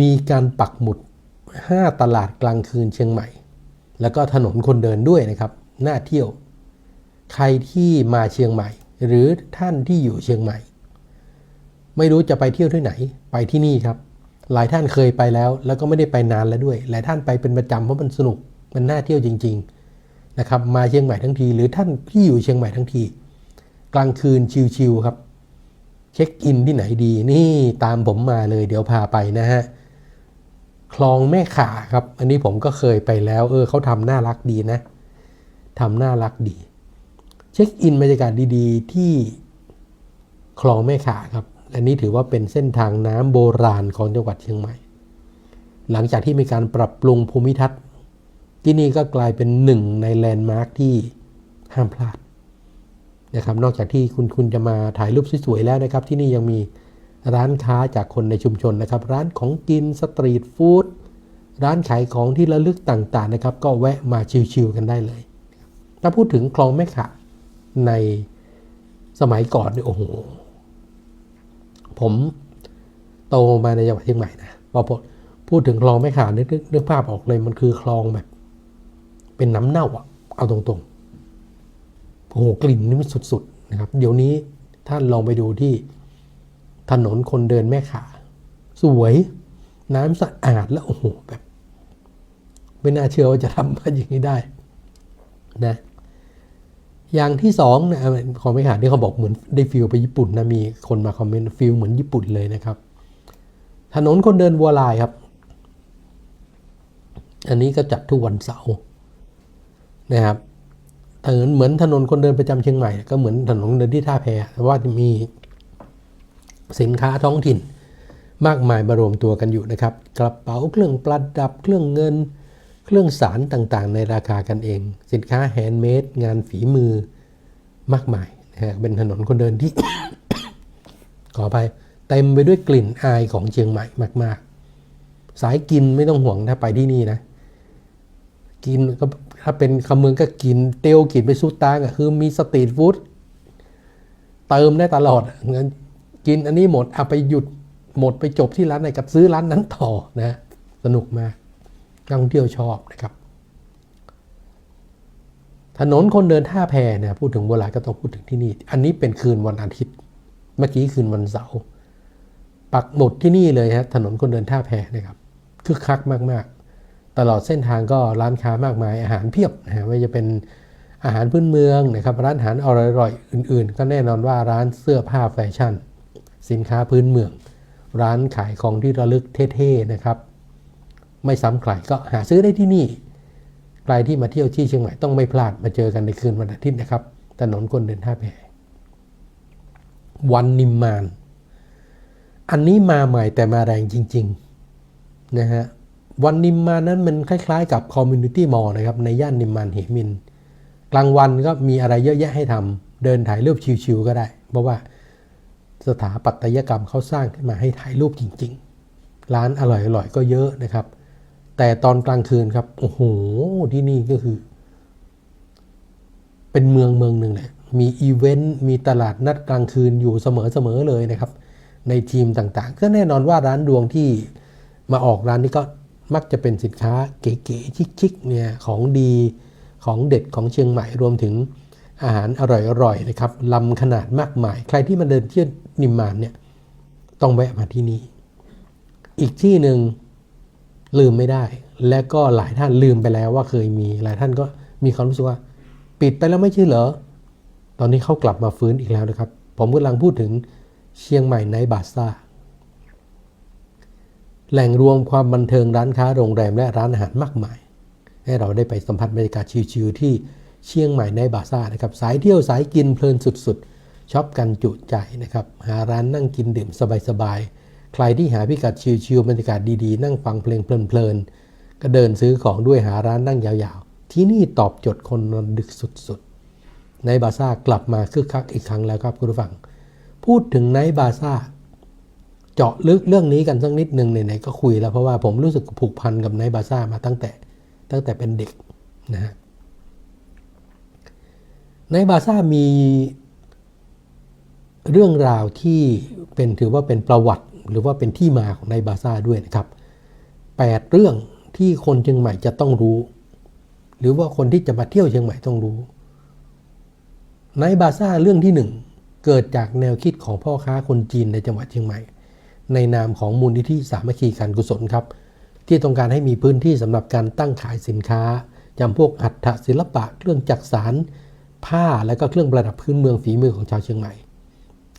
มีการปักหมุด 5 ตลาดกลางคืนเชียงใหม่ แล้วก็ถนนคนเดินด้วยนะครับ น่าเที่ยว ใครที่มาเชียงใหม่ หรือท่านที่อยู่เชียงใหม่ ไม่รู้จะไปเที่ยวที่ไหน ไปที่นี่ครับ หลายท่านเคยไปแล้ว แล้วก็ไม่ได้ไปนานแล้วด้วย หลายท่านไปเป็นประจำเพราะมันสนุก มันน่าเที่ยวจริง ๆนะครับ มาเชียงใหม่ทั้งที หรือท่านที่อยู่เชียงใหม่ทั้งที กลางคืนชิลๆครับ เช็คอินที่ไหนดีนี่ตามผมมาเลยเดี๋ยวพาไปนะฮะคลองแม่ขาครับ อันนี้ผมก็เคยไปแล้ว เออเขาทำน่ารักดีนะทำน่ารักดี เช็คอินบรรยากาศดีๆ ที่คลองแม่ขาครับ อันนี้ถือว่าเป็นเส้นทางน้ำโบราณของจังหวัดเชียงใหม่ หลังจากที่มีการปรับปรุงภูมิทัศน์ ที่นี่ก็กลายเป็นหนึ่งในแลนด์มาร์คที่ห้ามพลาด นะครับนอกจากที่คุณคุณจะมาถ่ายรูปสวยๆแล้วนะครับ ที่นี่ยังมีร้านค้าจากคนในชุมชนนะครับ ร้านของกินสตรีทฟู้ดร้านขายของที่ระลึกต่างๆนะครับ ก็แวะมาชิลๆกันได้เลย ถ้าพูดถึงคลองแม่ขะในสมัยก่อนเนี่ยโอ้โห ผมโตมาในจังหวัดเชียงใหม่นะพอพูดถึงคลองแม่ขานึกนึกนึกภาพออกเลยมันคือคลองแบบ เป็นน้ำเน่าอะเอาตรงๆ โอ้โหกลิ่นนี่มันสุดๆนะครับ เดี๋ยวนี้ท่านลองไปดูที่ถนนคนเดินแม่ขาสวยน้ำสะอาดแล้วโอ้โหแบบ ไม่น่าเชื่อว่าจะทำมาอย่างนี้ได้นะอย่างที่สองนะของไม่ขาดที่เขาบอกเหมือนได้ฟิลไปญี่ปุ่นนะมีคนมาคอมเมนต์ฟิลเหมือนญี่ปุ่นเลยนะครับ ถนนคนเดินวัวลายครับ อันนี้ก็จัดทุกวันเสาร์นะครับ ถนนเหมือนถนนคนเดินประจำเชียงใหม่ ก็เหมือนถนนคนเดินที่ท่าแพแต่ว่าจะมีสินค้าท้องถิ่น มากมายมารวมตัวกันอยู่นะครับ กระเป๋าเครื่องประดับเครื่องเงิน เครื่องสารต่างๆ ในราคากันเอง สินค้าแฮนด์เมดงานฝีมือมากมายนะฮะเป็นถนนคนเดินที่ ขอไปเต็มไปด้วยกลิ่นอายของเชียงใหม่มาก ๆ สายกินไม่ต้องห่วงถ้าไปที่นี่นะ กินก็ถ้าเป็นคำเมืองก็กินเตียวกินไปสุดตางอะคือมีสตรีทฟู้ดเติมได้ตลอดอะงั้นกินอันนี้หมดเอาไปหยุดหมดไปจบที่ร้านไหนกับซื้อร้านนั้นต่อนะสนุกมากนักท่องเที่ยวชอบนะครับ ถนนคนเดินท่าแพเนี่ยพูดถึงโบราณก็ต้องพูดถึงที่นี่ อันนี้เป็นคืนวันอาทิตย์ เมื่อกี้คืนวันเสาร์ปักหมุดที่นี่เลยฮะถนนคนเดินท่าแพนะครับคึกคักมากๆ ตลอดเส้นทางก็ร้านค้ามากมายอาหารเพียบนะฮะไม่ว่าจะเป็นอาหารพื้นเมืองนะครับร้านอาหารอร่อยๆอื่น ๆ ก็แน่นอนว่าร้านเสื้อผ้าแฟชั่น สินค้าพื้นเมือง ร้านขายของที่ระลึกเท่ๆนะครับ ไม่ซ้ำใครก็หาซื้อได้ที่นี่ใครที่มาเที่ยวที่เชียงใหม่ต้องไม่พลาดมาเจอกันในคืนวันอาทิตย์นะครับถนนคนเดินท่าแพวันนิมมาน อันนี้มาใหม่แต่มาแรงจริง ๆ นะฮะ วันนิมมานนั้นมันคล้ายๆ กับคอมมูนิตี้มอลล์นะครับในย่านนิมมานเหมิน กลางวันก็มีอะไรเยอะแยะให้ทำเดินถ่ายรูปชิวๆก็ได้ เพราะว่าสถาปัตยกรรมเขาสร้างขึ้นมาให้ถ่ายรูปจริง ๆ ร้านอร่อยๆก็เยอะนะครับ แต่ตอนกลางคืนครับโอ้โหที่นี่ก็คือ เป็นเมืองเมืองหนึ่งเลยมีอีเวนต์มีตลาดนัดกลางคืนอยู่เสมอๆเลยนะครับ ในทีมต่างๆ ก็แน่นอนว่าร้านดวงที่มาออกร้านนี้ก็ มักจะเป็นสินค้าเก๋ๆชิคๆเนี่ยของดีของเด็ดของเชียงใหม่รวมถึงอาหารอร่อยๆนะครับลำขนาดมากมาย ใครที่มาเดินเที่ยวนิมมานเนี่ยต้องแวะมาที่นี่ อีกที่หนึ่งลืมไม่ได้ และก็หลายท่านลืมไปแล้วว่าเคยมีหลายท่านก็มีความรู้สึกว่า ปิดไปแล้วไม่ใช่เหรอ ตอนนี้เขากลับมาฟื้นอีกแล้วนะครับ ผมกำลังพูดถึงเชียงใหม่ไนท์บาซ่า แหล่งรวมความบันเทิงร้านค้าโรงแรมและร้านอาหารมากมาย ให้เราได้ไปสัมผัสบรรยากาศชิลๆที่เชียงใหม่ไนบาซ่านะครับสายเที่ยวสายกินเพลินสุดๆช็อปกันจุใจนะครับหาร้านนั่งกินดื่มสบายๆใครที่หาพิกัดชิลๆบรรยากาศดีๆ นั่งฟังเพลงเพลินๆก็เดินซื้อของด้วยหาร้านนั่งยาวๆ ที่นี่ตอบโจทย์คนนอนดึกสุดๆไนบาซ่ากลับมาคึกคักอีกครั้งแล้วครับคุณผู้ฟัง พูดถึงไนท์บาซ่า เจาะลึกเรื่องนี้กันสักนิดหนึ่งไหนๆก็คุยแล้วเพราะว่าผมรู้สึกผูกพันกับไนท์บาซ่ามาตั้งแต่ตั้งแต่เป็นเด็กนะฮะไนท์บาซ่ามีเรื่องราวที่เป็นถือว่าเป็นประวัติหรือว่าเป็นที่มาของในบาซ่าด้วยนะครับ 8 เรื่องที่คนเชียงใหม่จะต้องรู้ หรือว่าคนที่จะมาเที่ยวเชียงใหม่ต้องรู้ในบาซ่าเรื่องที่หนึ่งเกิดจากแนวคิดของพ่อค้าคนจีนในจังหวัดเชียงใหม่ ในนามของมูลนิธิสามัคคีการกุศลครับ ที่ต้องการให้มีพื้นที่สำหรับการตั้งขายสินค้าจำพวกหัตถศิลปะ เครื่องจักสานผ้าและก็เครื่องประดับพื้นเมืองฝีมือของชาวเชียงใหม่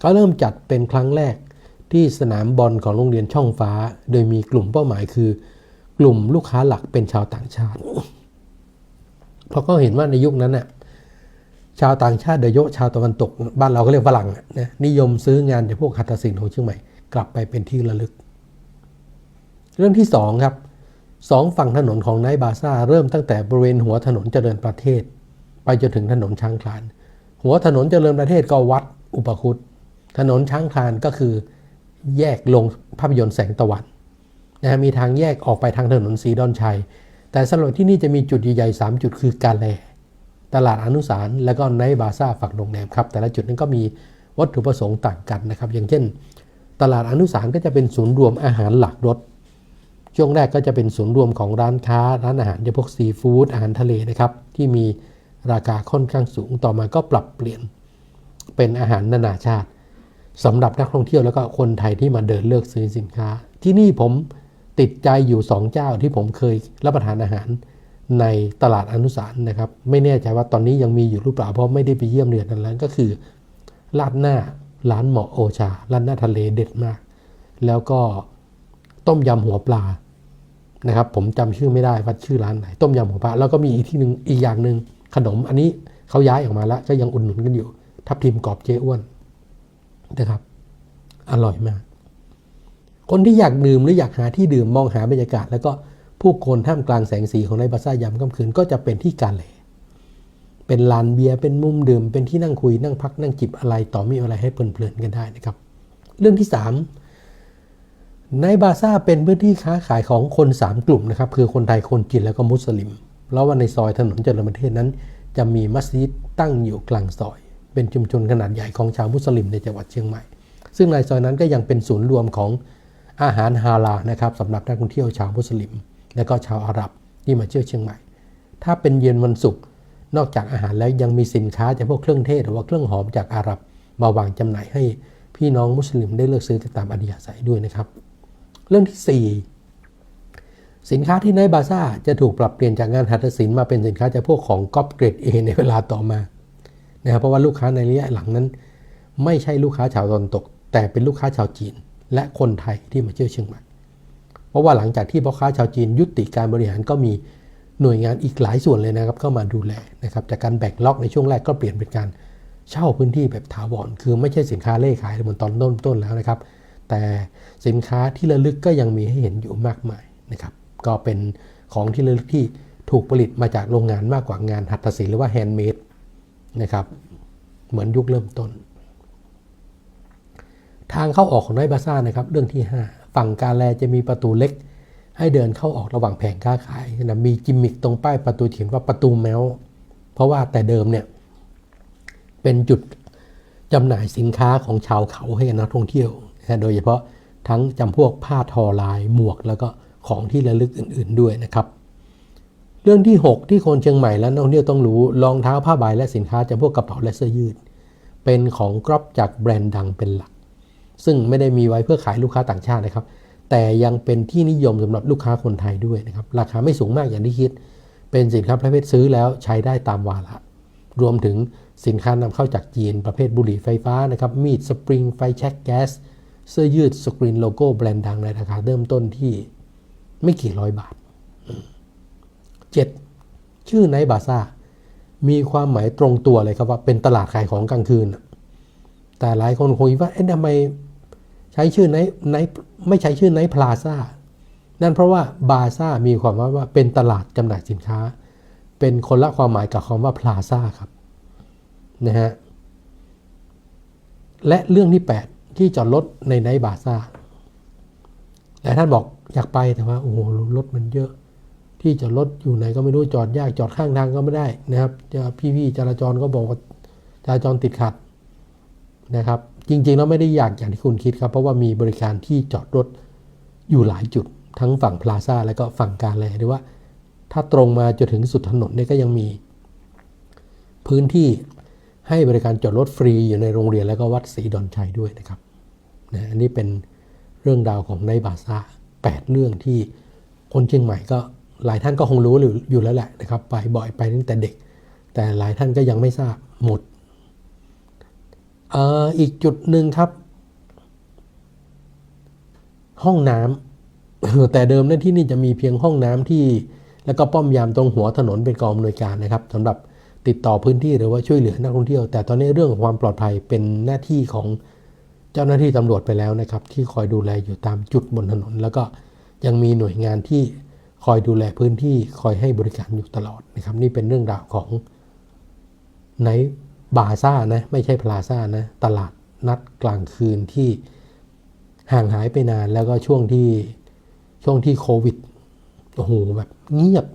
ก็เริ่มจัดเป็นครั้งแรกที่สนามบอลของโรงเรียนช่องฟ้า โดยมีกลุ่มเป้าหมายคือ กลุ่มลูกค้าหลักเป็นชาวต่างชาติ เพราะก็เห็นว่าในยุคนั้นน่ะชาวต่างชาติโดยเฉพาะชาวตะวันตก บ้านเราก็เรียกฝรั่งนะนิยมซื้องานจากพวกหัตถศิลป์ของเชียงใหม่ กลับไปเป็นที่ระลึก เรื่องที่สองครับสองฝั่งถนนของไนบาซ่าเริ่มตั้งแต่บริเวณหัวถนนเจริญประเทศ ไปจนถึงถนนช้างคลาน หัวถนนเจริญประเทศก็วัดอุปคุตถนนช้างคลานก็คือแยกลงภาพยนตร์แสงตะวันนะมีทางแยกออกไปทางถนนสีดอนชัย แต่สำหรับที่นี่จะมีจุดใหญ่ๆ3จุดคือกาแล ตลาดอนุสารและก็ไนบาซ่าฝั่งโรงแรมครับ แต่ละจุดนั้นก็มีวัตถุประสงค์ต่างกันนะครับ อย่างเช่น ตลาดอนุสารก็จะเป็นศูนย์รวมอาหารหลักรสช่วงแรกก็จะเป็นศูนย์รวมของร้านค้า ร้านอาหารเฉพาะซีฟู้ดอาหารทะเลนะครับ ที่มีราคาค่อนข้างสูงต่อมาก็ปรับเปลี่ยนเป็นอาหารนานาชาติสำหรับนักท่องเที่ยวแล้วก็คนไทยที่มาเดินเลือกซื้อสินค้า ที่นี่ผมติดใจอยู่2เจ้าที่ผมเคยรับประทานอาหารในตลาดอนุสารณ์นะครับ ไม่แน่ใจว่าตอนนี้ยังมีอยู่หรือเปล่าเพราะไม่ได้ไปเยี่ยมเรียนนั้นแล้วก็คือลาดหน้า ร้านเหมาะโอชา ร้านหน้าทะเลเด็ดมาก แล้วก็ต้มยำหัวปลานะครับ ผมจำชื่อไม่ได้ว่าชื่อร้านไหน ต้มยำหัวปลาแล้วก็มีอีกที่หนึ่งอีกอย่างหนึ่งขนมอันนี้เขาย้ายออกมาแล้วก็ยังอุดหนุนกันอยู่ ทับทิมกรอบเจ๊อ้วนนะครับ อร่อยมาก คนที่อยากดื่มหรืออยากหาที่ดื่มมองหาบรรยากาศ แล้วก็ผู้คนท่ามกลางแสงสีของในบาซ่ายามค่ำคืนก็จะเป็นที่กาแล เป็นลานเบียร์เป็นมุมดื่ม เป็นที่นั่งคุยนั่งพักนั่งจิบอะไรต่อมีอะไรให้เพลินๆกันได้นะครับ เรื่องที่ 3 ในบาซ่าเป็นพื้นที่ค้าขายของคน 3 กลุ่มนะครับคือคนไทยคนจีนแล้วก็มุสลิม แล้วว่าในซอยถนนเจริญประเทศนั้น จะมีมัสยิดตั้งอยู่กลางซอย เป็นชุมชนขนาดใหญ่ของชาวมุสลิมในจังหวัดเชียงใหม่ ซึ่งในซอยนั้นก็ยังเป็นศูนย์รวมของอาหารฮาลาลนะครับสำหรับนักท่องเที่ยวชาวมุสลิม และก็ชาวอาหรับที่มาเที่ยวเชียงใหม่ ถ้าเป็นเย็นวันศุกร์ นอกจากอาหารแล้วยังมีสินค้าจากพวกเครื่องเทศหรือว่าเครื่องหอมจากอาหรับมาวางจำหน่ายให้พี่น้องมุสลิมได้เลือกซื้อตามอัธยาศัยด้วยนะครับ เรื่องที่ 4 สินค้าที่ในบาซ่าจะถูกปรับเปลี่ยนจากงานหัตถศิลป์มาเป็นสินค้าจากพวกของก๊อปเกรดเอในเวลาต่อมานะครับเพราะว่าลูกค้าในระยะหลังนั้น ไม่ใช่ลูกค้าชาวตะนตก แต่เป็นลูกค้าชาวจีน และคนไทยที่มาเที่ยวเชียงใหม่เพราะว่าหลังจากที่พ่อค้าชาวจีนยุติการบริหารก็มี หน่วยงานอีกหลายส่วนเลยนะครับเข้ามาดูแลนะครับจากการแบ่งล็อกในช่วงแรกก็เปลี่ยนเป็นการเช่าพื้นที่แบบถาวรคือไม่ใช่สินค้าเล่ขายเหมือนตอนต้นต้นแล้วนะครับ แต่สินค้าที่ระลึกก็ยังมีให้เห็นอยู่มากมายนะครับ ก็เป็นของที่ระลึกที่ถูกผลิตมาจากโรงงานมากกว่างานหัตถศิลป์หรือว่าแฮนด์เมดนะครับเหมือนยุคเริ่มต้น ทางเข้าออกของไนบาซ่านะครับเรื่องที่ 5 ฝั่งกาแลจะมีประตูเล็ก ให้เดินเข้าออกระหว่างแผงค้าขายนะมีกิมมิคตรงป้ายประตูเขียนว่าประตูแมวเพราะว่าแต่เดิมเนี่ยเป็นจุดจำหน่ายสินค้าของชาวเขาให้กับนักท่องเที่ยวนะโดยเฉพาะทั้งจำพวกผ้าทอลายหมวกแล้วก็ของที่ระลึกอื่น ๆด้วยนะครับเรื่องที่ 6 ที่คนเชียงใหม่และนักท่องเที่ยวต้องรู้รองเท้าผ้าใบและสินค้าจำพวกกระเป๋าและเสื้อยืด เป็นของกรอบจากแบรนด์ดังเป็นหลัก ซึ่งไม่ได้มีไว้เพื่อขายลูกค้าต่างชาตินะครับ แต่ยังเป็นที่นิยมสำหรับลูกค้าคนไทยด้วยนะครับราคาไม่สูงมากอย่างที่คิด เป็นสินค้าประเภทซื้อแล้วใช้ได้ตามวาระรวมถึงสินค้านำเข้าจากจีนประเภทบุหรี่ไฟฟ้านะครับมีดสปริงไฟแช็กแก๊สเสื้อยืดสกรีนโลโก้แบรนด์ดังในราคาเริ่มต้นที่ไม่กี่ร้อยบาท 7. ชื่อไนบาซ่ามีความหมายตรงตัวเลยครับว่าเป็นตลาดขายของกลางคืน แต่หลายคนคงคิดว่าเอ๊ะทำไม ใช้ชื่อไนไนไม่ใช้ชื่อไนพลาซ่านั่นเพราะว่าบาซ่ามีความหมาว่าเป็นตลาดจำหน่ายสินค้า เป็นคนละความหมายกับคำว่าพลาซ่าครับนะฮะและเรื่องที่ 8 ที่จอดรถในไนบาซ่าหลายท่านบอกอยากไปแต่ว่าโอ้โหรถมันเยอะ ที่จอดรถอยู่ไหนก็ไม่รู้จอดยากจอดข้างทางก็ไม่ได้นะครับพี่ๆจราจรก็บอกว่าจราจรติดขัด นะครับ จริงๆแล้วไม่ได้ยากอย่างที่คุณคิดครับ เพราะว่ามีบริการที่จอดรถอยู่หลายจุด ทั้งฝั่งพลาซ่าและก็ฝั่งการแลหรือว่า ถ้าตรงมาจนถึงสุดถนนเนี่ยก็ยังมี พื้นที่ให้บริการจอดรถฟรีอยู่ในโรงเรียนและก็วัดศรีดอนชัยด้วยนะครับนะอันนี้เป็นเรื่องราวของในบาซ่า8 เรื่องที่คนเชียงใหม่ก็หลายท่านก็คงรู้อยู่แล้วแหละนะครับ ไปบ่อยไปตั้งแต่เด็ก แต่หลายท่านก็ยังไม่ทราบหมด อีกจุดหนึ่งครับ ห้องน้ำแต่เดิมเนี่ยที่นี่จะมีเพียงห้องน้ำที่ แล้วก็ป้อมยามตรงหัวถนนเป็นกองอำนวยการนะครับสำหรับติดต่อพื้นที่หรือว่าช่วยเหลือนักท่องเที่ยว แต่ตอนนี้เรื่องของความปลอดภัยเป็นหน้าที่ของเจ้าหน้าที่ตำรวจไปแล้วนะครับ ที่คอยดูแลอยู่ตามจุดบนถนน แล้วก็ยังมีหน่วยงานที่คอยดูแลพื้นที่คอยให้บริการอยู่ตลอดนะครับ นี่เป็นเรื่องราวของใน บาซ่านะไม่ใช่พลาซ่านะตลาดนัดกลางคืนที่ห่างหายไปนานแล้วก็ช่วงที่ช่วงที่โควิดโอ้โหแบบเงียบ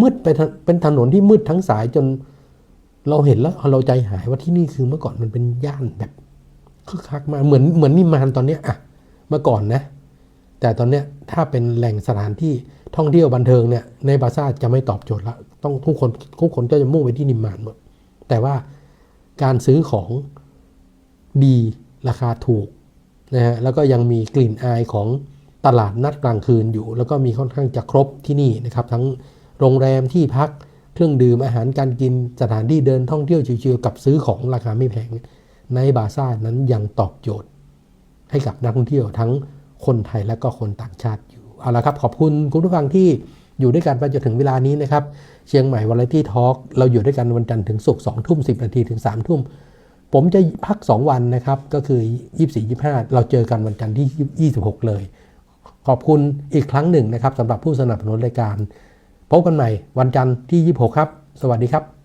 มืดไปเป็นถนนที่มืดทั้งสายจนเราเห็นแล้วเราใจหายว่าที่นี่คือเมื่อก่อนมันเป็นย่านแบบคึกคักมาเหมือนเหมือนนิมานตอนเนี้ยอะเมื่อก่อนนะ แต่ตอนเนี้ยถ้าเป็นแหล่งสถานที่ท่องเที่ยวบันเทิงเนี่ยในบาซ่าจะไม่ตอบโจทย์ละต้องทุกคนทุกคนก็จะมุ่งไปที่นิมานหมด แต่ว่าการซื้อของดีราคาถูกนะฮะแล้วก็ยังมีกลิ่นอายของตลาดนัดกลางคืนอยู่ แล้วก็มีค่อนข้างจะครบที่นี่นะครับทั้งโรงแรมที่พักเครื่องดื่มอาหารการกินสถานที่เดินท่องเที่ยวชิวๆกับซื้อของราคาไม่แพง ในบาซ่านั้นยังตอบโจทย์ ให้กับนักท่องเที่ยวทั้งคนไทยและก็คนต่างชาติอยู่เอาละครับขอบคุณคุณผู้ฟังที่ อยู่ด้วยกันไปจนถึงเวลานี้นะครับ เชียงใหม่วันไรที่ทอล์กเราอยู่ด้วยกันวันจันทร์ถึงศุกร์สองทุ่มสินาทีถึง3ามทุ่ม ผมจะพัก 2 วันนะครับ ก็คือ 24 25 เราเจอกันวันจันทร์ที่ 26 เลย ขอบคุณอีกครั้งหนึ่งนะครับสำหรับผู้สนับสนุนรายการ พบกันใหม่วันจันทร์ที่ 26 ครับ สวัสดีครับ